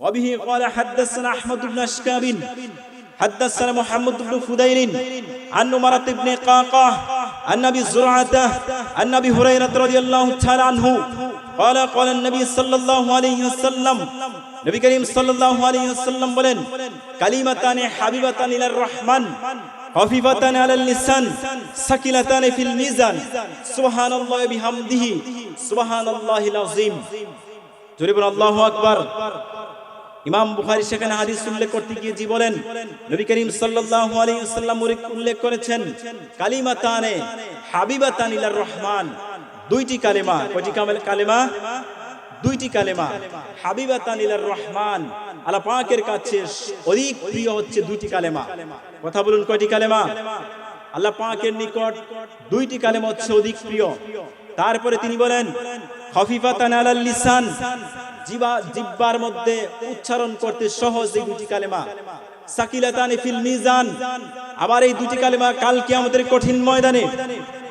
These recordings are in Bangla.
وبه قال حدثنا أحمد بن أشكاب حدثنا محمد بن فديل عن مرة بن قاقاه عن أبي زرعة عن أبي هريرة رضي الله تعالى عنه قال قال النبي صلى الله عليه وسلم নবী করিম সাল্লাল্লাহু আলাইহি ওয়াসাল্লাম বলেন কালিমাতানি হাবিবাতানি ইলার রহমান খফিফাতানি আলাল লিসান সাকিলাতানি ফিল মিজান সুবহানাল্লাহি বিহামদিহি সুবহানাল্লাহিল আযীম জোরে বলুন আল্লাহু আকবার ইমাম বুখারী সেখানে হাদিস উল্লেখ করতে গিয়ে জি বলেন, নবী করিম সাল্লাল্লাহু আলাইহি ওয়াসাল্লাম উল্লেখ করেছেন, কালিমাতানে হাবিবাতান ইলার রহমান, দুইটি কালেমা, কয়টি কালেমা? দুইটি কালেমা, হাবিবাতান ইলার রহমান, আল্লাহ পাকের কাছে অধিক প্রিয় হচ্ছে দুইটি কালেমা। কথা বলুন, কয়টি কালেমা? আল্লাহ পাকের নিকট দুইটি কালেমা হচ্ছে অধিক প্রিয়। তারপরে তিনি বলেন, খফিফাতান আলাল লিসান জিবা, জিব্বার মধ্যে উচ্চারণ করতে সহজ এই দুটি কালেমা। সাকিলাতানি ফিল মিজান। আবার এই দুটি কালেমা কাল কিয়ামতের কঠিন ময়দানে।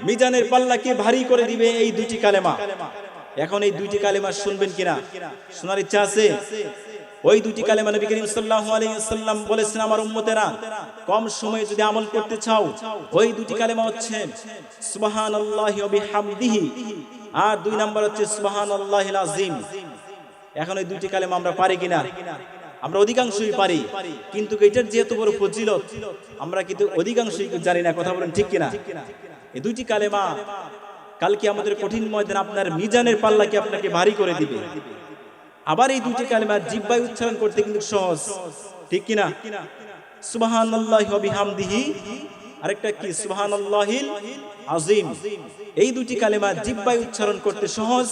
মিজানের পাল্লাকে ভারী করে দিবে এই দুটি কালেমা। এখন এই দুইটি কালেমা শুনবেন কিনা? শোনার ইচ্ছা আছে? ওই দুটি কালেমা নবী করিম সাল্লাল্লাহু আলাইহি ওয়াসাল্লাম বলেছেন আমার উম্মতেরা, কম সময়ে যদি আমল করতে চাও, ওই দুটি কালেমা হচ্ছে সুবহানাল্লাহি ওয়া বিহামদিহি। আর দুই নাম্বার হচ্ছে সুবহানাল্লাহিল আযীম। এখন এই দুইটি কালেমা আমরা পারি কিনা? আমরা অধিকাংশই পারি, কিন্তু এটার যেহেতু বড় ফজিলত, আমরা কিন্তু অধিকাংশই জানি না, কথা বলেন ঠিক কিনা? এই দুইটি কালেমা কালকে আমাদের কঠিন ময়দান আপনার মিজানের পাল্লাকে আপনাকে ভারী করে দিবে। আবার এই দুটি কালেমা জিব্বায় উচ্চারণ করতে কিন্তু সহজ, ঠিক কিনা? বিহামদিহি আরেকটা কি? সুবহানাল্লাহিল আযীম। এই দুটি কালেমা জিব্বায় উচ্চারণ করতে সহজ।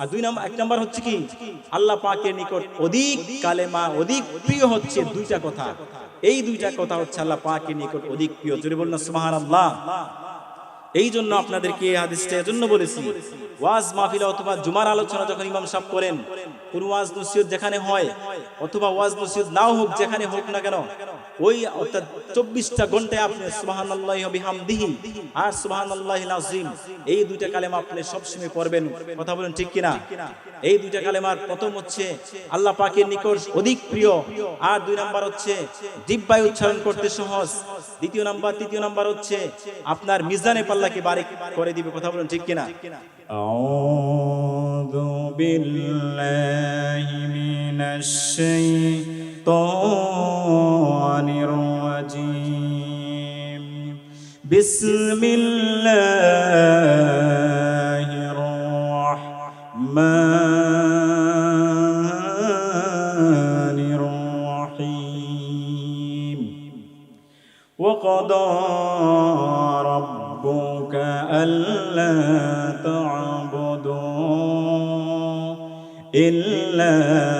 আর দুই নাম্বার এক নাম্বার হচ্ছে কি? আল্লাহ পাকের নিকট অধিক কালেমা, অধিক প্রিয় হচ্ছে দুইটা কথা। এই দুইটা কথা হচ্ছে আল্লাহ পাকের নিকট অধিক প্রিয়। জোরে বলুন না, সুবহানাল্লাহ। এই জন্য আপনাদেরকে এই এজন্য বলেছি, ওয়াজ মাহফিল অথবা জুমার আলোচনা যখন ইমাম সাহেব করেন, কোন ওয়াজ নসিহত যেখানে হয়, অথবা ওয়াজ নসিহত নাও হোক যেখানে হোক না কেন ওই অর্থাৎ চব্বিশটা ঘন্টায় আপনি সুবহানাল্লাহি ওয়া বিহামদিহি আর সুবহানাল্লাহিল আযীম এই দুইটা কালেমা আপনি সবসময় পড়বেন কথা বলেন ঠিক কিনা এই দুইটা কালেমার প্রথম হচ্ছে আল্লাহ পাকের নিকট অধিক প্রিয় আর দুই নাম্বার হচ্ছে জিব্বায় উচ্চারণ করতে সহজ দ্বিতীয় নাম্বার তৃতীয় নাম্বার হচ্ছে আপনার মিজানে পাল্লাকে বারিক করে দিবে কথা বলেন ঠিক কিনা أعوذ بالله من الشيطان الرجيم. بسم الله الرحمن الرحيم. وقضى ربك ألا تعبدوا إلا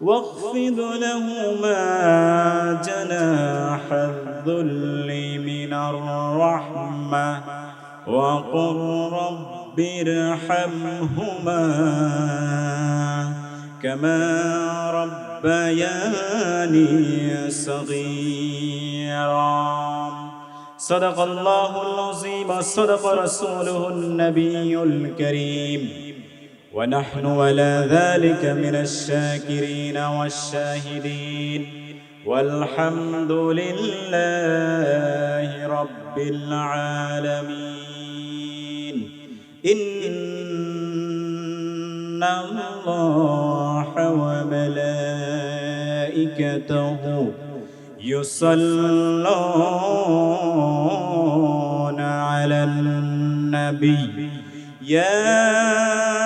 واخفض لهما جناح الذل من الرحمة وقل رب ارحمهما كما ربياني صغيرا. صدق الله العظيم وصدق رسوله النبي الكريم. ونحن على ذلك من الشاكرين والشاهدين. والحمد لله رب العالمين. إن الله وملائكته يصلون على النبي. يا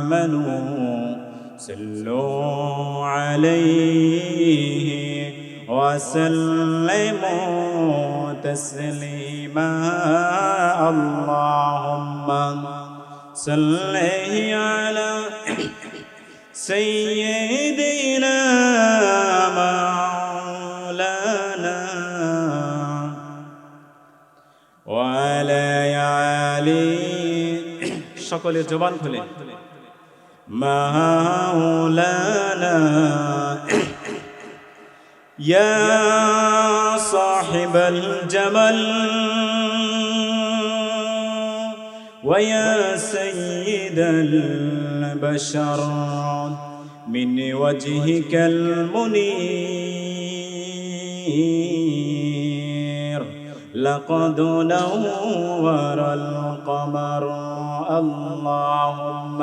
آمنوا صلوا عليه وسلموا تسليما. اللهم صل على سيدنا مولانا وعلى آله সকলে জবান খুলে مولانا يا صاحب الجمل ويا سيد البشر من وجهك المنير لقد نور القمر. اللهم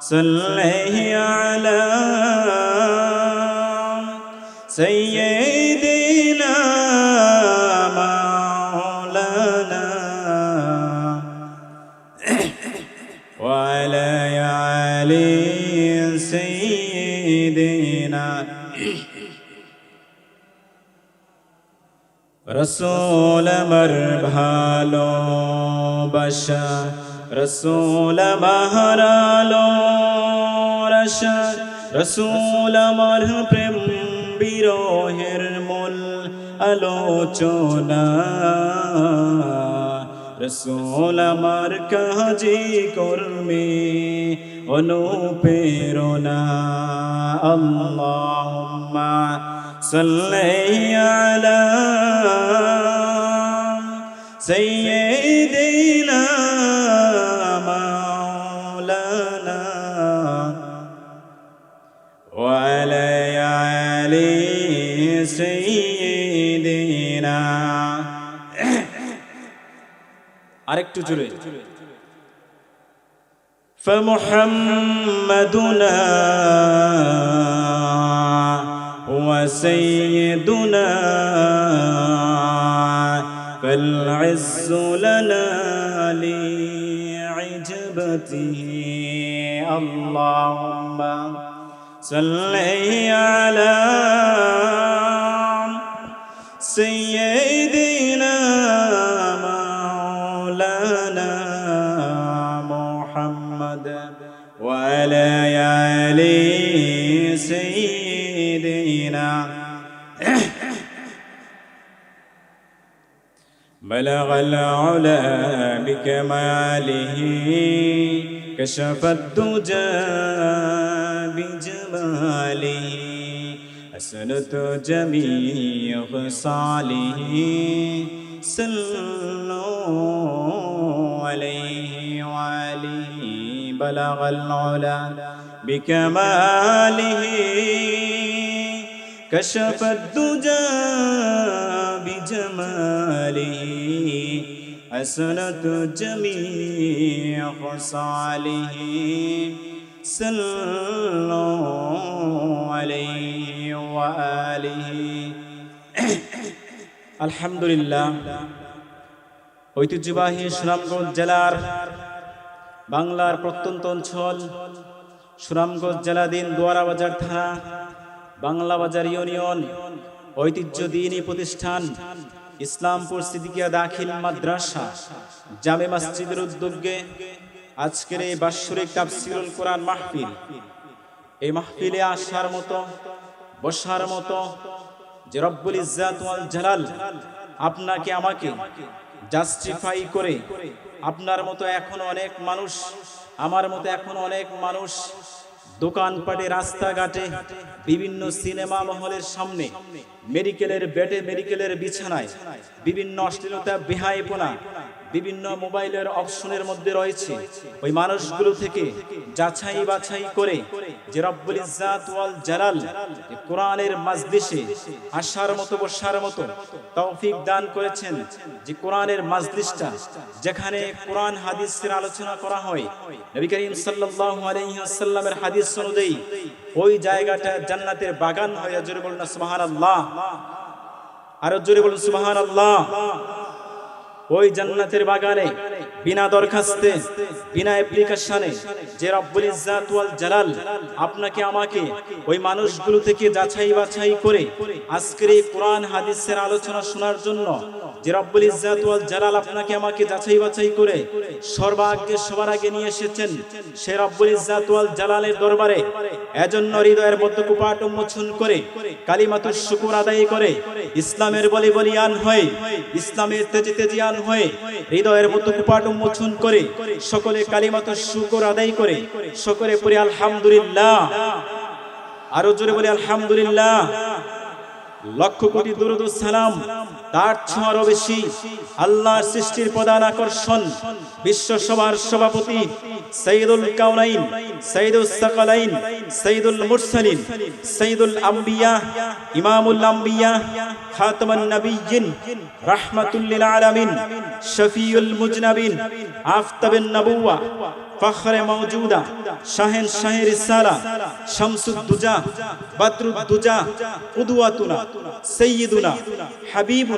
صل على سيدنا مولانا وعلى آل سيدنا রসুল আমার ভালোবাসা রসুল মাহারালো রসা, রসুল আমার প্রেম বিরোহের মূল আলোচনা। রসুল আমার কাজী কর্মী অনুপ্রেরণা। আল্লাহুম্মা সাল্লি আলা সাইয়্যিদিনা মাওলানা وعلى آل سيدنا আরেকটু জোরে فمحمدنا هو سيدنا فالعز لنا لعجبته. اللهم صل على بلغ العلا بكماله كشف الدجى بجماله. أسنت جميع خصاله صلوا عليه وعليه بلغ العلا بكماله كشف الدجى بجماله حسنت جميع خصاله صلوا عليه وآله আলহামদুলিল্লাহ ঐতিহ্যবাহী সুনামগঞ্জ জেলার বাংলার প্রত্যন্ত অঞ্চল সুনামগঞ্জ জেলাধীন দুয়ারাবাজার থানা বাংলা বাজার ইউনিয়ন ঐতিহ্য দিনী প্রতিষ্ঠান, ইসলামপুর সিদ্দিকিয়া দাখিল মাদ্রাসা, জামে মসজিদের উদ্যোগে আজকের এই বাৎসরিক তাফসিরুল কোরআন মাহফিল। এই মাহফিলে আসার মতো, বসার মতো যে রব্বুল ইজ্জাত ওয়াল জালাল আপনাকে, আমাকে জাস্টিফাই করে আপনার মতো এখন অনেক মানুষ, আমার মতো এখন অনেক মানুষ দোকানপাটে রাস্তাঘাটে বিভিন্ন সিনেমা মহলের সামনে মেডিকেলের বেটে মেডিকেলের বিছানায় বিভিন্ন অশ্লীলতা বেহাইপনা বিভিন্ন মোবাইলের অপশনের মধ্যে রয়েছে। ওই মানুষগুলো থেকে যাচাই বাছাই করে যে রব্বুল ইজ্জাত ওয়াল জালাল কোরআনের মাজলিসে আসার মতো, বসার মতো তৌফিক দান করেছেন যে কোরআনের মাজলিসটা যেখানে কোরআন হাদিসের আলোচনা করা হয়। নবী করিম সাল্লাল্লাহু আলাইহি ওয়াসাল্লামের হাদিস অনুযায়ী ওই জায়গাটা জান্নাতের বাগান হয়ে। জোরে বলুন, সুবহানাল্লাহ। আরও জোরে বলুন, সুবহানাল্লাহ। ওই জান্নাতের বাগানে, বিনা দরখাস্তে, বিনা অ্যাপ্লিকেশনে যে রব্বুল ওয়াল জালাল আপনাকে আমাকে ওই মানুষগুলো থেকে যাচাই বাছাই করে আজকের এই কোরআন হাদিসের আলোচনা শোনার জন্য যে রব্বুল ইজ্জাত ওয়াল জালাল আপনাকে আমাকে যাচাই বাছাই করে সর্বাগ্যে সবার আগে নিয়ে এসেছেন সে রব্বুল ইজ্জাত ওয়াল জালালের দরবারে। এজন্য হৃদয়ের মধ্যে কুপাট উন্মোচন করে, কালিমাতুর শুকুর আদায় করে, ইসলামের বলি বলিয়ান হয়ে, ইসলামের তেজি হয়ে হৃদয়ের কুপাট উন্মোচন করে, সকলে কালিমাতুর শুকুর আদায় করে আলহামদুলিল্লাহ। আরও জোরে বলি আলহামদুলিল্লাহ। লক্ষ কোটি দুরুদ সালাম তার ছোঁয়ারও বেশি আল্লাহর সৃষ্টির প্রধান আকর্ষণ বিশ্ব সভার সভাপতি সৈয়দুল কাউনাইন সৈয়দুল সাকালাইন সৈয়দুল মুরসালিন সৈয়দুল আম্বিয়া, ইমামুল আম্বিয়া, খাতামান নবিয়্যিন রাহমাতুল লিল আলামিন, শফিউল মুজনাবিন, আফতাবেন নবুওয়া, ফখর মৌজুদা শাহেন শাহের ইসালা শামসুদ্দুজা, বদরুদ্দুজা কুদওয়াতুনা সাইয়্যিদুনা, হাবিবুনা নজ-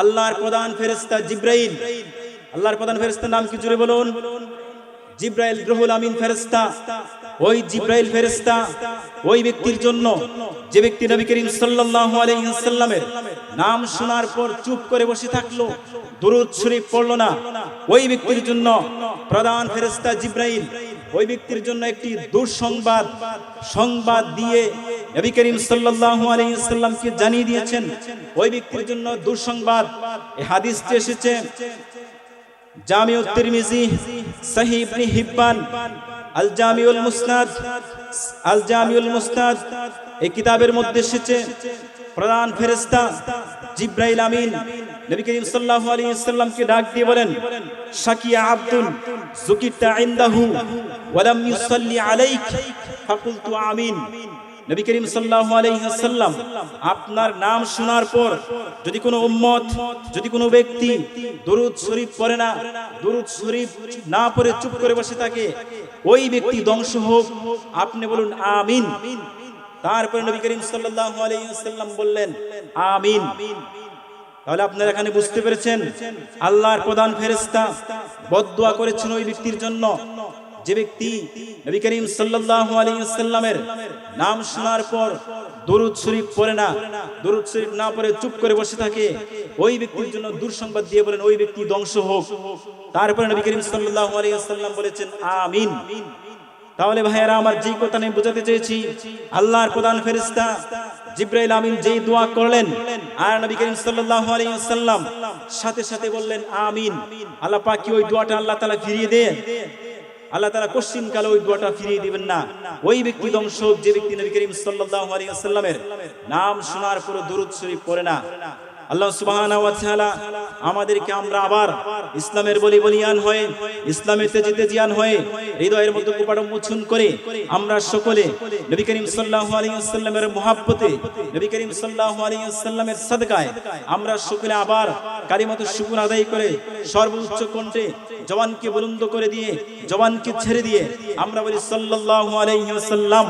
আল্লাহর প্রধান ফেরেশতা জিব্রাইল। আল্লাহর প্রধান ফেরেশতার নাম কি জুড়ে বলুন? জিব্রাইল গ্রহুল আমিন ফেরেশতা। ওই জিব্রাইল ফেরেশতা, ওই ব্যক্তির জন্য যে ব্যক্তি নবী করিম সাল্লাল্লাহু আলাইহি ওয়াসাল্লামের নাম শোনার পর চুপ করে বসে থাকল, দুরূদ শরীফ পড়ল না, ওই ব্যক্তির জন্য প্রধান ফেরেস্তা জিব্রাইল ওই ব্যক্তির জন্য একটি দুঃসংবাদ, সংবাদ দিয়ে নবী করিম সাল্লাল্লাহু আলাইহি ওয়াসাল্লামকে জানিয়ে দিয়েছেন। ওই ব্যক্তির জন্য দুঃসংবাদ। এই হাদিসটি এসেছে জামিউত তিরমিজি সহিহ ইবনে হিব্বান আল জামিউল মুসনাদ আল জামিউল মুসনাদ। এই কিতাবের মধ্যে এসেছে, প্রধান ফেরেশতা জিব্রাইল আমিন, নবী করিম সাল্লাল্লাহু আলাইহি ওয়াসাল্লামকে ডাক দিয়ে বলেন, শাকিয়া আব্দুল যুকিতা ইনদাহু ওয়া লাম ইউসাল্লি আলাইক? ফাকুলতু আমিন, নবী করিম সাল্লাল্লাহু আলাইহি ওয়াসাল্লাম, আপনার নাম শোনার পর যদি কোনো উম্মত, যদি কোনো ব্যক্তি দরুদ শরীফ পড়ে না, দরুদ শরীফ না পড়ে চুপ করে বসে থাকে, ওই ব্যক্তি ধ্বংস হোক, আপনি বলুন আমিন। তারপরে নবী করিম সাল্লাল্লাহু আলাইহি ওয়াসাল্লাম বললেন আমিন। তাহলে আপনারা এখানে বুঝতে পেরেছেন আল্লাহর প্রধান ফেরেশতা বদদুয়া করেছেন ওই ব্যক্তির জন্য। যে ব্যক্তি নবী করিম সাল্লাল্লাহু আলাইহি ওয়াসাল্লামের নাম শোনার পর দরুদ শরীফ পড়ে না দরুদ শরীফ না পড়ে চুপ করে বসে থাকে ওই ব্যক্তির জন্য দুঃসংবাদ দিয়ে বলেন ওই ব্যক্তি ধ্বংস হোক। তারপরে নবী করিম সাল্লাল্লাহু আলাইহি ওয়াসাল্লাম বলেছেন আমিন। তাহলে ভাইয়েরা, আমার যেই কথা আমি বোঝাতে চেয়েছি, আল্লাহর প্রধান ফেরেশতা জিব্রাইল আমিন যেই দোয়া করলেন, আর নবী করিম সাল্লাল্লাহু আলাইহি ওয়াসাল্লাম সাথে সাথে বললেন, আমিন। আল্লাহ পাক কি ওই দোয়াটা আল্লাহ তাআলা ফিরিয়ে দেন? আল্লাহ তাআলা কোশ্চিন কালে ওই দোয়াটা ফিরিয়ে দিবেন না। ওই ব্যক্তি ধ্বংস যে ব্যক্তি নবী করিম সাল্লাল্লাহু আলাইহি ওয়াসাল্লামের নাম শোনার পর দরুদ শরীফ পড়ে না। আল্লাহ সুবহানাহু ওয়া আমাদেরকে আমরা আবার ইসলামের বলি বলিয়ান হয়ে, ইসলামের তেজি জিয়ান হয়ে, হৃদয়ের মধ্যে কুপাড় মোচন করে আমরা সকলে নবী করিম সাল্লাল্লাহু আলাইহি ওয়াসাল্লামের মহব্বতে, নবী করিম সাল্লাল্লাহু আলাইহি ওয়াসাল্লামের সাদকায় আমরা সকলে আবার কালিমাতু শুকর আদায় করে সর্বোচ্চ কণ্ঠে জবানকে বুলন্দ করে দিয়ে, জবানকে ছেড়ে দিয়ে আমরা বলি সাল্লাল্লাহু আলাইহি ওয়াসাল্লাম।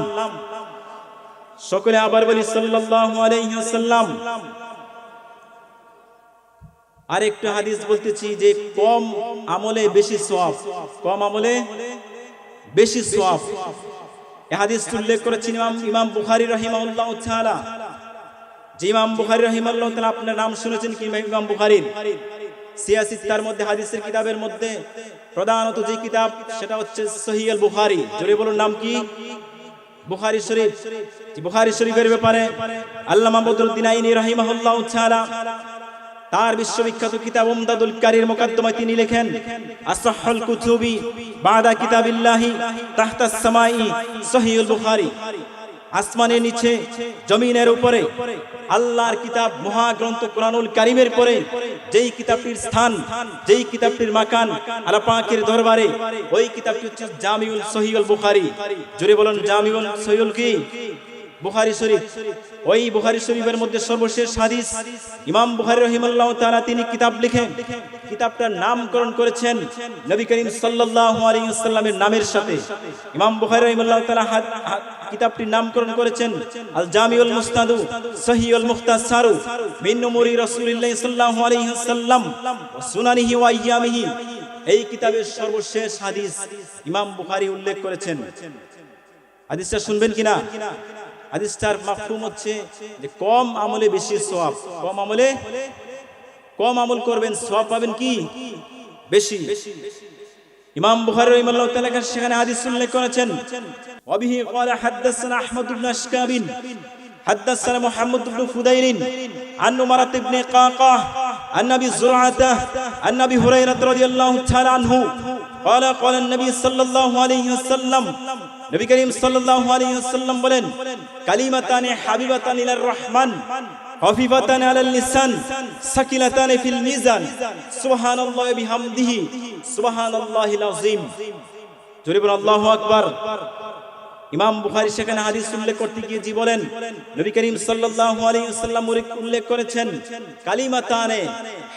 সকলে আবার বলি সাল্লাল্লাহু আলাইহি ওয়াসাল্লাম। আর হাদিস বলতেছি যে কম আমলে বেশি সওয়াব। কম আমলে বেশি সওয়াব। এই হাদিস উল্লেখ করেছেন ইমাম ইমাম বুখারী রাহিমাহুল্লাহ তাআলা। যে ইমাম বুখারী রাহিমাহুল্লাহ তাআলা আপনার নাম শুনেছেন কি ইমাম বুখারীর? তার মধ্যে হাদিসের কিতাবের মধ্যে প্রধানত যে কিতাব, সেটা হচ্ছে সহিহ আল বুখারী। জোরে বলুন, নাম কি? বুখারী শরীফ। বুখারী শরীফের ব্যাপারে আল্লামা বদরুদ্দিন আইনি রাহিমাহুল্লাহ তাআলা তার বিশ্ববিখ্যাত কিতাব উমদাদুল কারীর মুকদ্দমায় তিনি লেখেন আসহাল কুতুবি বাদা কিতাবিল্লাহি তাহতা সামাই সহিহুল বুখারী। আসমানের নিচে, জমিনের উপরে, আল্লাহর কিতাব, মহাগ্রন্থ কোরআনুল কারিমের পরে, যেই কিতাবটির স্থান, যেই কিতাবটির মাকান আল্লাহ পাকের দরবারে, ওই কিতাবটি হচ্ছে জামিউল সহিউল বুখারী। জোরে বলুন, জামিউল সহিউল কি? বুখারী শরীফ। ওই বুখারী শরীফের মধ্যে সর্বশেষ হাদিস। ইমাম বুখারী রহিমাল্লাহ তাআলা তিনি কিতাব লিখেন। কিতাবটার নামকরণ করেছেন নবী করিম সাল্লাল্লাহু আলাইহি ওয়াসাল্লামের নামের সাথে। ইমাম বুখারী রহিমাল্লাহ তাআলা কিতাবটির নামকরণ করেছেন আল জামিউল মুস্তাদু সহিউল মুখতাসারু মিন নুমুরি রাসূলিল্লাহ সাল্লাল্লাহু আলাইহি ওয়াসাল্লাম ওয়া সুনানিহি ওয়া আইয়ামিহি। এই কিতাবের সর্বশেষ হাদিস ইমাম বুখারী উল্লেখ করেছেন। হাদিসটা শুনবেন কিনা? হাদিসটার মাফহুম হচ্ছে যে কম আমলে বেশি সওয়াব কম আমলে কম আমল করবেন সওয়াব পাবেন কি বেশি ইমাম বুখারী রাহিমাহুল্লাহ তাআলা সেখানে হাদিস উল্লেখ করেছেন ওয়াবিহি ক্বালা হাদাসনা আহমদ ইবনে আশকাবিন حدثنا محمد بن فدير عن عمرة بن قاقة عن أبي زرعة عن أبي هريرة رضي الله تعالى عنه قال قال النبي صلى الله عليه وسلم নবী করিম সাল্লাল্লাহু আলাইহি ওয়াসাল্লাম বলেন কালিমাতানি হাবিবাতান ইলার রহমান খফিফাতান আলাল লিসান সাকিলাতান ফিল মিজান সুবহানাল্লাহি বিহামদিহি সুবহানাল্লাহিল আযীম জোরে বলুন আল্লাহু আকবার ইমাম বুখারী সেখানে হাদিস উল্লেখ করতে গিয়ে জি বলেন নবী করিম সাল্লাল্লাহু আলাইহি ওয়াসাল্লাম উল্লেখ করেছেন কালিমাতানে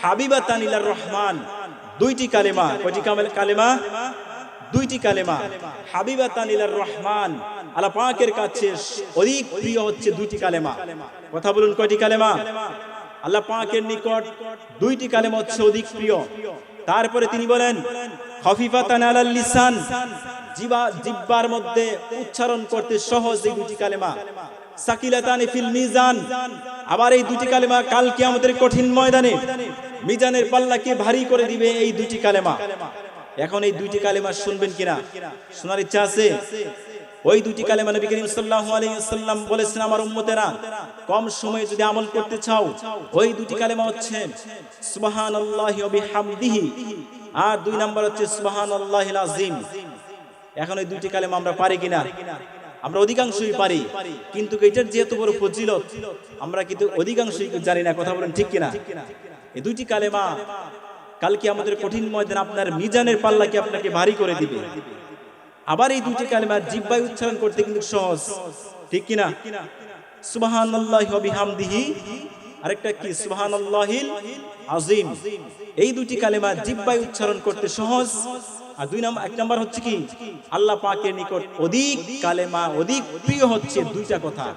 হাবিবাতান ইলার রহমান দুইটি কালেমা, কয়টি কালেমা? দুইটি কালেমা। হাবিবাতান ইলার রহমান। আল্লাহ পাকের কাছে অধিক প্রিয় হচ্ছে দুইটি কালেমা। কথা বলুন, কয়টি কালেমা? আল্লাহ পাকের নিকট দুইটি কালেমা হচ্ছে অধিক প্রিয়। তারপরে তিনি বলেন, খফিফাতান আলাল লিসান। জিবা জিব্বার মধ্যে উচ্চারণ করতে সহজ এই দুটি কালেমা। সাকিলাতানি ফিল মিজান। আবার এই দুটি কালেমা কাল কিয়ামতের কঠিন ময়দানে। মিজানের পাল্লাকে ভারী করে দিবে এই দুটি কালেমা? এখন এই দুইটি কালেমা শুনবেন কিনা? শোনার ইচ্ছা আছে? ওই দুটি কালেমা নবী করিম সাল্লাল্লাহু আলাইহি ওয়াসাল্লাম বলেছেন আমার উম্মতেরা, কম সময়ে যদি আমল করতে চাও, ওই দুটি কালেমা হচ্ছে সুবহানাল্লাহি ওয়া বিহামদিহি, আর দুই নাম্বার হচ্ছে সুবহানাল্লাহিল আযীম। এখন এই দুটি কালেমা আমরা পারি কিনা? আমরা অধিকাংশই পারি, কিন্তু এটার যেহেতু বড় ফজিলত, আমরা কিন্তু অধিকাংশই জানি না, কথা বলেন ঠিক কিনা? এই দুইটি কালেমা কালকে আমাদের কঠিন ময়দান আপনার মিজানের পাল্লাকে আপনাকে ভারী করে দিবে। আবার এই দুইটি কালেমা জিব্বায় উচ্চারণ করতে কিন্তু সহজ, ঠিক কিনা? সুবহানাল্লাহি ওয়া বিহামদিহি, আরেকটা কি? সুবহানাল্লাহিল আযীম। এই দুটি কালেমা জিব্বায় উচ্চারণ করতে সহজ আর দুই নাম্বার, এক নাম্বার হচ্ছে কি? আল্লাহ পাকের নিকট অধিক কালেমা, অধিক প্রিয় হচ্ছে দুইটা কথা।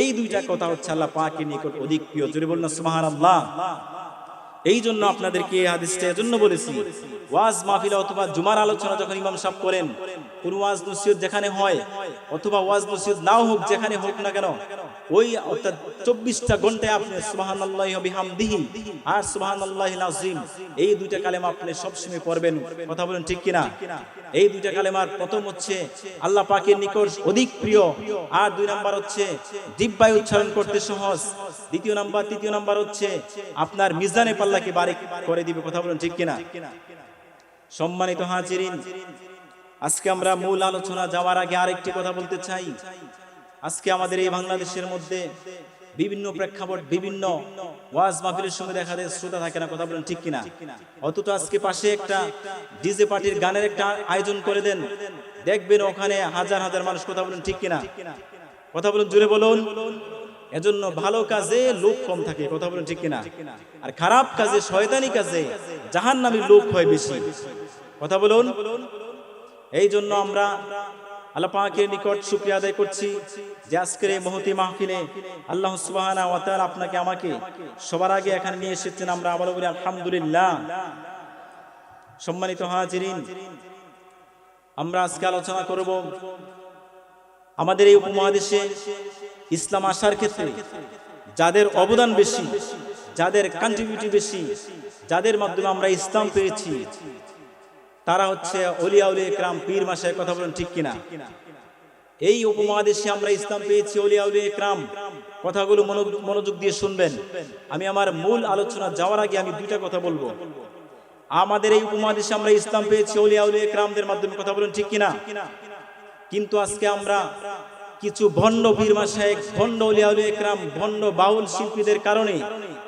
এই দুইটা কথা হচ্ছে আল্লাহ পাকের নিকট অধিক প্রিয়। জোরে বলুন সুবহানাল্লাহ। এই জন্য আপনাদেরকে এই হাদিসটা এজন্য বলেছি, ওয়াজ মাহফিল অথবা জুমার আলোচনা যখন ইমাম সাহেব করেন, কোন ওয়াজ নসিহত যেখানে হয়, অথবা ওয়াজ নসিহত নাও হোক যেখানে হোক না কেন ওই অর্থাৎ চব্বিশটা ঘন্টায় আপনি ওয়া বিহামদিহি, আর সুবহানাল্লাহিল আযীম এই দুইটা কালেমা আপনি সবসময় পড়বেন। কথা বলেন ঠিক কিনা? এই দুইটা কালেমার প্রথম হচ্ছে, আল্লাহ পাকের নিকট অধিক প্রিয়, আর দুই নাম্বার হচ্ছে দিব্যায় উচ্চারণ করতে সহজ। দ্বিতীয় নাম্বার, তৃতীয় নাম্বার হচ্ছে, আপনার মিজানে পাল্লাকে বারিক করে দিবে। কথা বলেন ঠিক কিনা? সম্মানিত হাজিরিন, আজকে আমরা মূল আলোচনা যাওয়ার আগে আরেকটি কথা বলতে চাই। আজকে আমাদের এই বাংলাদেশের মধ্যে বিভিন্ন প্রেক্ষাপট, বিভিন্ন ওয়াজ মাহফিলের সঙ্গে দেখা যায়, শ্রোতা থাকে না, কথা বলেন ঠিক কিনা? অথচ আজকে পাশে একটা ডিজে পার্টির গানের একটা আয়োজন করে দেন। দেখবেন ওখানে হাজার হাজার মানুষ কথা বলেন ঠিক কিনা? কথা বলুন জুড়ে বলুন। এজন্য ভালো কাজে লোক কম থাকে, কথা বলেন ঠিক কিনা? আর খারাপ কাজে, শয়তানি কাজে জাহান্নামীর লোক হয় বেশি। কথা বলুন। এই জন্য আমরা আল্লাহ পাকের নিকট শুকরিয়া আদায় করছি যে আজকের এই মহতি মাহফিলে আল্লাহ সুবহানাহু ওয়া তাআলা আপনাকে, আমাকে সবার আগে এখানে নিয়ে এসেছেন। আমরা আবারও বলি আলহামদুলিল্লাহ। সম্মানিত হাজিরিন, আমরা আজকে আলোচনা করব আমাদের এই উপমহাদেশে ইসলাম আসার ক্ষেত্রে যাদের অবদান বেশি, যাদের কন্ট্রিবিউটি বেশি, যাদের মাধ্যমে আমরা ইসলাম পেয়েছি তারা হচ্ছে অলিয়া উলিয়া একরাম পীর মাসে কথা বলেন ঠিক কিনা? এই উপমহাদেশে আমরা ইসলাম পেয়েছি অলিয়া উলিয়া একরাম কথাগুলো মনোযোগ- দিয়ে শুনবেন। আমি আমার মূল আলোচনা যাওয়ার আগে আমি দুইটা কথা বলব। আমাদের এই উপমহাদেশে আমরা ইসলাম পেয়েছি অলিয়া উলিয়া একরামদের মাধ্যমে কথা বলেন ঠিক কিনা? কিন্তু আজকে আমরা কিছু ভণ্ড বীরমা শেখ ভণ্ড উলিয়াউল একরাম, ভণ্ড বাউল শিল্পীদের কারণে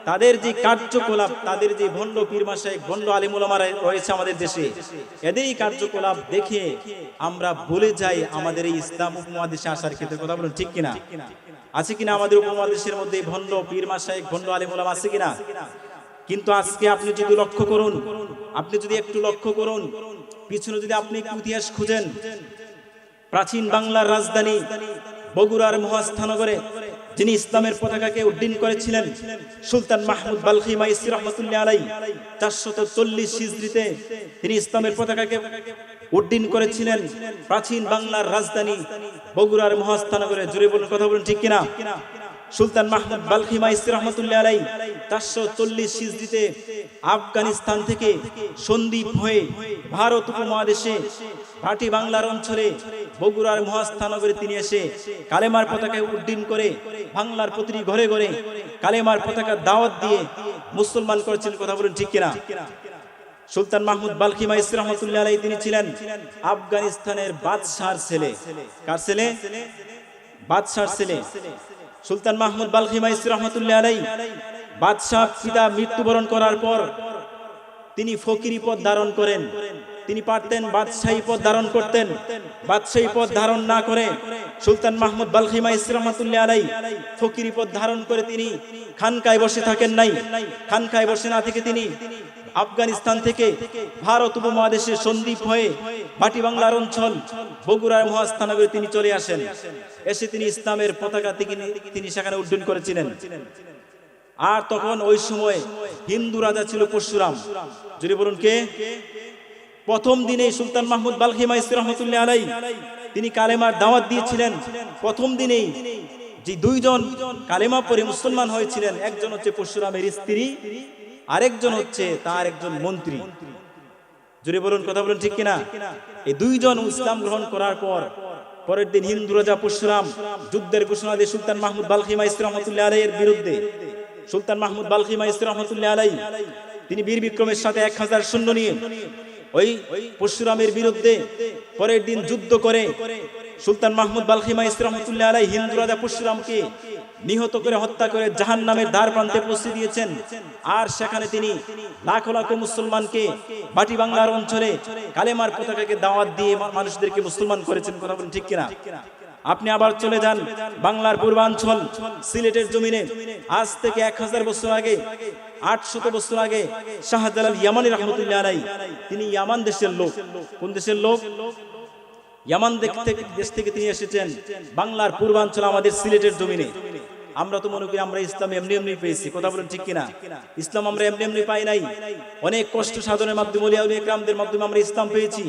তাদের যে কার্যকলাপ, তাদের যে ভণ্ড পীরমা শেখ ভণ্ড আলিমুলামা রয়েছে আমাদের দেশে, এদেরই কার্যকলাপ দেখে আমরা ভুলে যাই আমাদের এই ইসলাম উপমহাদেশে আসার ক্ষেত্রে কথা বলুন, ঠিক কিনা? আছে কিনা আমাদের উপমহাদেশের মধ্যে ভণ্ড পীরমা শেখ ভণ্ড আলিমুলামা আছে কিনা? কিন্তু আজকে আপনি যদি লক্ষ্য করুন, আপনি যদি একটু লক্ষ্য করুন, পিছনে যদি আপনি ইতিহাস খুঁজেন প্রাচীন বাংলার রাজধানী বগুড়ার মহাস্থানগরে, যিনি ইসলামের পতাকাকে উড্ডীন করেছিলেন, সুলতান মাহমুদ বালখি মাইসি রহমতুল্লাহ আলাই, চারশত চল্লিশ হিজড়িতে তিনি ইসলামের পতাকাকে উড্ডীন করেছিলেন। প্রাচীন বাংলার রাজধানী বগুড়ার মহাস্থানগরে জুড়ে বলুন, কথা বলুন ঠিক কিনা? সুলতান মাহমুদ বালখি মাইসি রহমতুল্লাহ আলাই চারশো চল্লিশ হিজড়িতে আফগানিস্তান থেকে সন্দীপ হয়ে ভারত উপমহাদেশে ভাটি বাংলার অঞ্চলে বগুড়ার মহাস্থানগরে তিনি এসে কালেমার পতাকা উড্ডীন করে বাংলার প্রতিটি ঘরে ঘরে কালেমার পতাকা দাওয়াত দিয়ে মুসলমান করেছিলেন কথা বলুন ঠিক কিনা? সুলতান মাহমুদ বালখি মাইস রহমতুল্লাহ আলাই তিনি ছিলেন আফগানিস্তানের বাদশার ছেলে। কার ছেলে? বাদশার ছেলে। সুলতান মাহমুদ বালখি মাইস রহমতুল্লাহ আলাই বাদশাহ পিতা মৃত্যুবরণ করার পর তিনি ফকিরি পদ ধারণ করেন। তিনি পারতেন বাদশাহী পদ ধারণ করতেন। বাদশাহী পদ ধারণ না করে সুলতান মাহমুদ বালখিমা ইসলামাতুল্লাহ আলাই ফকিরি পদ ধারণ করে তিনি খানকায় বসে থাকেন নাই। খানকায় বসে না থেকে তিনি আফগানিস্তান থেকে ভারত উপমহাদেশে সন্দীপ হয়ে বাটি বাংলার অঞ্চল বগুড়ার মহাস্থানগরে তিনি চলে আসেন। এসে তিনি ইসলামের পতাকা তিনি সেখানে উড্ডীন করেছিলেন। আর তখন ওই সময় হিন্দু রাজা ছিল পরশুরাম। যদি বলুন কে? প্রথম দিনে সুলতান মাহমুদ বালখিমা রহমতুল্লাহ আলাই তিনি কালেমার দাওয়াত দিয়েছিলেন। প্রথম দিনেই যে দুইজন কালেমা পরে মুসলমান হয়েছিলেন, একজন হচ্ছে পরশুরামের স্ত্রী আরেকজন হচ্ছে তার একজন মন্ত্রী। জুড়ে বলুন, কথা বলুন ঠিক কিনা? এই দুইজন ইসলাম গ্রহণ করার পর, পরের দিন হিন্দু রাজা পরশুরাম যুদ্ধের ঘোষণা দিয়ে সুলতান মাহমুদ বালখিমা রহমতুল্লাহ আলাইয়ের বিরুদ্ধে, সুলতান মাহমুদ বালখিমা রহমতুল্লাহ আলাই, তিনি বীর বিক্রমের সাথে এক হাজার শূন্য নিয়ে ওই পরশুরামের বিরুদ্ধে পরের দিন যুদ্ধ করে সুলতান মাহমুদ বালখিমা রহমতুল্লাহ আলাই হিন্দু রাজা পরশুরামকে নিহত করে হত্যা করে জাহান নামের দ্বার প্রান্তে পৌঁছে দিয়েছেন। আর সেখানে তিনি লাখো লাখো মুসলমানকে বাটি বাংলার অঞ্চলে কালেমার পতাকাকে দাওয়াত দিয়ে মানুষদেরকে মুসলমান করেছেন, কথা বলেন ঠিক কিনা? আপনি আবার চলে যান বাংলার পূর্বাঞ্চল, সিলেটের জমিনে। আজ থেকে এক হাজার বছর আগে আটশত বছর আগে শাহজালাল ইয়ামানি রহমতুল্লাহ তিনি ইয়ামান দেশের লোক। কোন দেশের লোক? ইয়ামান দেশ থেকে তিনি এসেছেন বাংলার পূর্বাঞ্চল আমাদের সিলেটের জমিনে। আমরা তো মনে করি আমরা ইসলাম এমনি এমনি পেয়েছি। কথা বলেন ঠিক কিনা? ইসলাম আমরা এমনি এমনি পাই নাই। অনেক কষ্ট সাধনের মাধ্যমে মাধ্যমে আমরা ইসলাম পেয়েছি।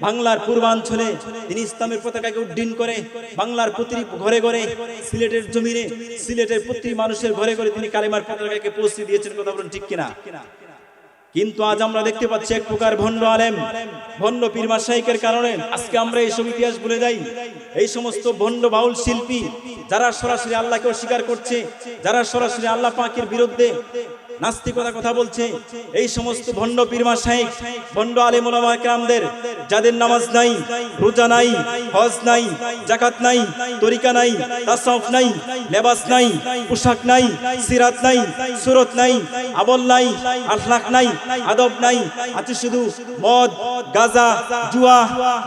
বাংলার পূর্বাঞ্চলে তিনি ইসলামের পতাকাকে উড্ডীন করে বাংলার প্রতিটি ঘরে ঘরে সিলেটের জমিনে, সিলেটের প্রতি মানুষের ঘরে ঘরে তিনি কালিমার পতাকাকে পৌঁছে দিয়েছেন। কথা বলুন ঠিক কিনা? কিন্তু আজ আমরা দেখতে পাচ্ছি এক প্রকার ভণ্ড আলেম, ভণ্ড পীরমা শাহিকের কারণে আজকে আমরা এইসব ইতিহাস ভুলে যাই। এই সমস্ত ভণ্ড বাউল শিল্পী যারা সরাসরি আল্লাহকে অস্বীকার করছে, যারা সরাসরি আল্লাহ পাকের বিরুদ্ধে নাস্তিকতা কথা বলছে। এই সমস্ত ভণ্ড পীরমা শাহিক ভণ্ড আলেম ওলামা একরামদের, যাদের নামাজ নাই, রোজা নাই, হজ নাই জাকাত নাই, তরিকা নাই তাসাউফ নাই, লেবাস নাই, পোশাক নাই, সিরাত নাই, সুরত নাই আবল নাই আখলাক নাই, আদব নাই, আছে শুধু মদ, গাজা, জুয়া,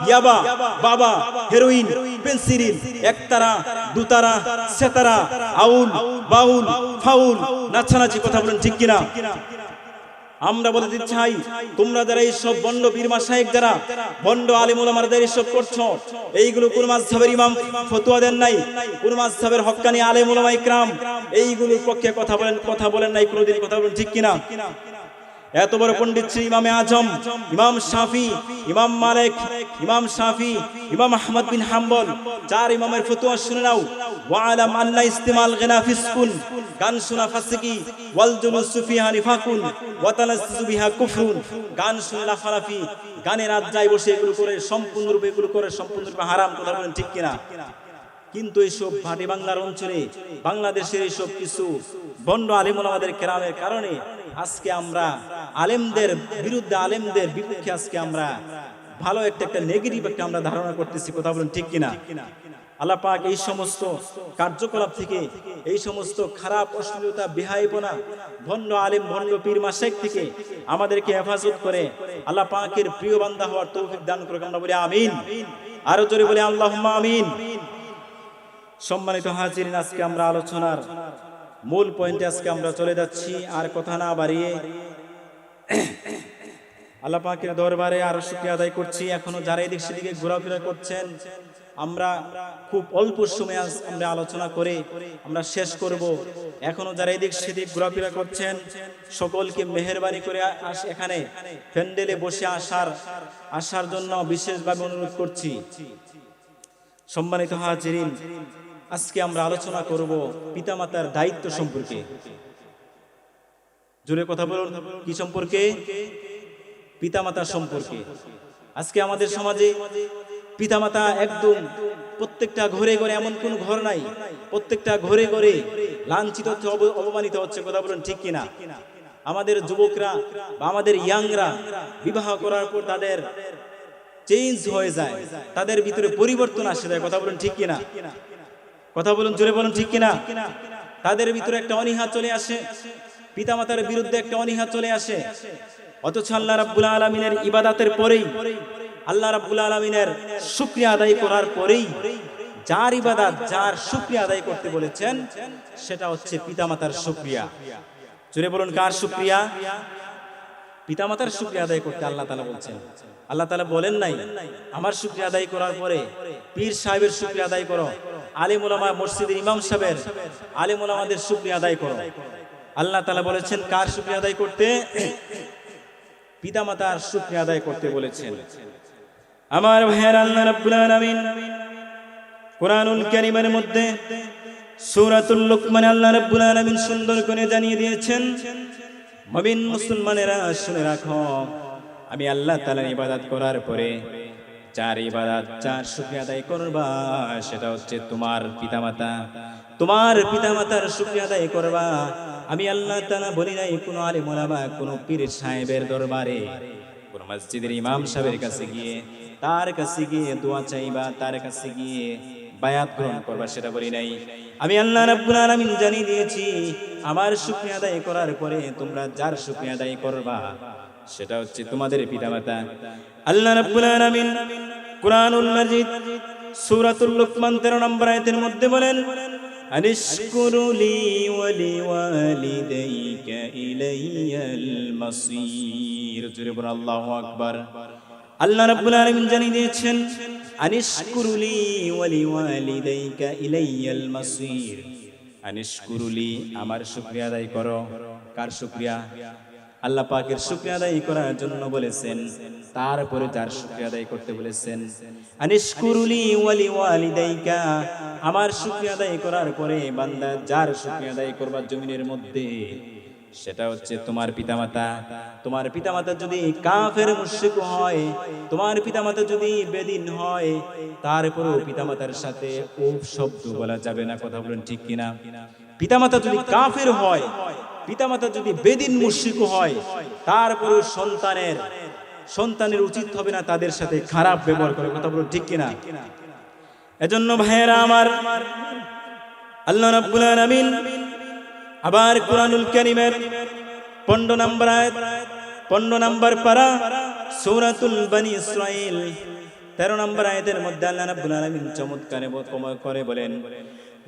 ইয়াবা, বাবা, হেরোইন, পেন্সিলিন, একতারা, দুতারা, সেতারা, আউল, বাউল, ফাউল, নাচানাচি কথা বলেন ঠিক কিনা? আমরা বলে দিচ্ছি চাই, তোমরা যারা এইসব বন্ড বীরমা সাহেব যারা, বন্ড যারা এইসব করছ, এইগুলো কোন মাঝহের ইমাম ফতুয়া দেন নাই, কোন মাঝহের হক্কানি আলেম ওলামা ইকরাম, এইগুলোর পক্ষে কথা বলেন কথা বলেন নাই, কোনোদিন কথা বলেন ঠিক কিনা? এত বড় পণ্ডিত শ্রী ইমামে আজম, ইমাম শাফি, ইমাম মালিক, ইমাম শাফি, ইমাম আহমদ বিন হাম্বল। চার ইমামের ফতোয়া শুনে নাও। ওয়ালাম আল্লাহ ইস্তেমাল গনা ফিসকুন। গান শোনা ফাসিকি। ওয়াল জুলুস সুফিহা নিফাকুন। ওয়া তালাসসু বিহা কুফরুন। গান শুনে লাফালাফি। গানের আজ্জায় বসে এগুলো করে, সম্পূর্ণরূপে এগুলো করে, সম্পূর্ণরূপে হারাম কথা বলেন ঠিক কিনা? কিন্তু এইসব ভাটি বাংলার অঞ্চলে, বাংলাদেশের এইসব কিছু বন্ড আলিমুল আমাদের কেরামের কারণে আজকে আমরা আলেমদের বিরুদ্ধে, আলেমদের বিপক্ষে আজকে আমরা ভালো একটা একটা নেগেটিভ একটা আমরা ধারণা করতেছি, কথা বলেন ঠিক কিনা? আল্লাহ পাক এই সমস্ত কার্যকলাপ থেকে, এই সমস্ত খারাপ, অশ্লীলতা, বেহাইপনা ভণ্ড আলেম ভণ্ড পীর মাসেক থেকে আমাদেরকে হেফাজত করে আল্লাহ পাকের প্রিয় বান্দা হওয়ার তৌফিক দান করে আমরা বলি আমিন। আরও জোরে বলি আল্লাহ আমিন। সম্মানিত হাজিরিন, আজকে আমরা আলোচনার মূল পয়েন্টে আজকে আমরা চলে যাচ্ছি, আর কথা না বাড়িয়ে আল্লাহ পাকের দরবারে আরও শুক্রিয়া আদায় করছি। এখনও যারা এদিক সেদিকে ঘোরাফেরা করছেন, আমরা খুব অল্প সময় আজ আমরা আলোচনা করে আমরা শেষ করব। এখনও যারা এদিক সেদিক ঘোরাফেরা করছেন, সকলকে মেহরবানি করে আস- এখানে প্যান্ডেলে বসে আসার আসার জন্য বিশেষভাবে অনুরোধ করছি। সম্মানিত হাজিরিন আজকে আমরা আলোচনা করব পিতামাতার দায়িত্ব সম্পর্কে। জোরে কথা বলুন, কি সম্পর্কে? পিতামাতা সম্পর্কে। আজকে আমাদের সমাজে পিতামাতা একদম প্রত্যেকটা ঘরে ঘরে এমন কোন ঘর নাই, প্রত্যেকটা ঘরে ঘরে লাঞ্ছিত হচ্ছে অপমানিত হচ্ছে, কথা বলুন ঠিক কিনা? আমাদের যুবকরা বা আমাদের ইয়াংরা বিবাহ করার পর তাদের চেঞ্জ হয়ে যায়, তাদের ভিতরে পরিবর্তন আসে যায়, কথা বলুন ঠিক কিনা? কথা বলুন, জোরে বলুন, ঠিক কিনা? তাদের ভিতরে একটা অনীহা চলে আসে। পিতামাতার বিরুদ্ধে একটা অনীহা চলে আসে। অথচ আল্লাহ রাব্বুল আলমিনের ইবাদাতের পরেই, আল্লাহ রাব্বুল আলমিনের শুক্রিয়া আদায় করার পরেই, যার ইবাদাত, যার শুক্রিয়া আদায় করতে বলেছেন, সেটা হচ্ছে পিতামাতার শুক্রিয়া। জোরে বলুন, কার শুক্রিয়া? পিতামাতার শুক্রিয়া আদায় করতে আল্লাহ তালা বলছেন। আল্লাহ তালা বলেন নাই, আমার শুক্রিয়া আদায় করার পরে পীর সাহেবের শুক্রিয়া আদায় করো। আলিম ওলামা মসজিদের ইমাম সাহেবের। আলিম ওলামাদের শুক্রিয়া আদায় করো। আল্লাহ তালা বলেছেন, কার শুক্রিয়া আদায় করতে? পিতামাতার শুক্রিয়া আদায় করতে বলেছেন। আমার ভাইয়ের আল্লাহ রাব্বুল আলামিন কারীমের মধ্যে সূরাতুল লুকমান আল্লাহ রাব্বুল আলামিন সুন্দর করে জানিয়ে দিয়েছেন মবিন মুসলমানেরা শুনে রাখো, আমি আল্লাহ তাআলার ইবাদত করার পরে যার ইবাদত যার শুকরিয়া আদায় করবা, সেটা হচ্ছে তোমার পিতামাতা। তোমার পিতামাতার শুকরিয়া আদায় করবা। আমি আল্লাহ তাআলা বলি নাই, কোনো আলিম ওলামা কোনো পীর সাহেবের দরবারে। কোন মসজিদের ইমাম সাহেবের কাছে গিয়ে, তার কাছে গিয়ে দোয়া চাইবা, তার কাছে গিয়ে বায়াত গ্রহণ করবা, সেটা বলি নাই। আমি আল্লাহ রাব্বুল আলামিন জানিয়ে দিয়েছি, আমার শুকরিয়া আদায় করার পরে তোমরা যার শুকরিয়া আদায় করবা সেটা হচ্ছে তোমাদের পিতামাতা। আল্লাহ রাব্বুল আলামিন কুরআনুল মাজিদ, সূরাতুল লুকমান 13 নম্বর আয়াতের মধ্যে বলেন, আনিশকুরু লি ওয়া লিওয়ালিদাইকা ইলাইয়াল মাসির। আল্লাহু আকবার। আল্লাহ রাব্বুল আলামিন জানিয়ে দিয়েছেন আনিশকুরুলি ওয়া লিওয়ালিদাইকা ইলাইয়াল মাসির। আমার শুকরিয়া আদায় করো। কার শুকরিয়া? আল্লাহ পাকের শুকরিয়া আদায় করার জন্য বলেছেন। তারপরে যার শুকরিয়া আদায় করতে বলেছেন, আনিশকুরুলি ওয়া লিওয়ালিদাইকা আমার শুকরিয়া আদায় করার পরে বান্দা যার শুকরিয়া আদায় করবার জমিনের মধ্যে, সেটা হচ্ছে তোমার পিতামাতা। তোমার পিতামাতা যদি কাফের মুশরিক হয়, তোমার পিতামাতা যদি বেদিন হয়, তারপরেও পিতামাতার সাথে উপ শব্দ বলা যাবে না, কথা বলেন ঠিক কিনা? পিতামাতা যদি কাফের হয় পিতামাতা যদি বেদিন মুশরিক হয়, তারপরেও সন্তানের সন্তানের উচিত হবে না তাদের সাথে খারাপ ব্যবহার করে। কথা বলুন ঠিক কিনা? এজন্য ভাইয়েরা আমার, আল্লাহ রাব্বুল আলামিন আবার কোরআনুল কারীমের 15 নম্বর আয়াত 15 নম্বর পারা সূরাতুল বনি ইসরাইল 13 নম্বর আয়াতের মধ্যে আল্লাহ রাব্বুল আলামিন চমৎকারে করে বলেন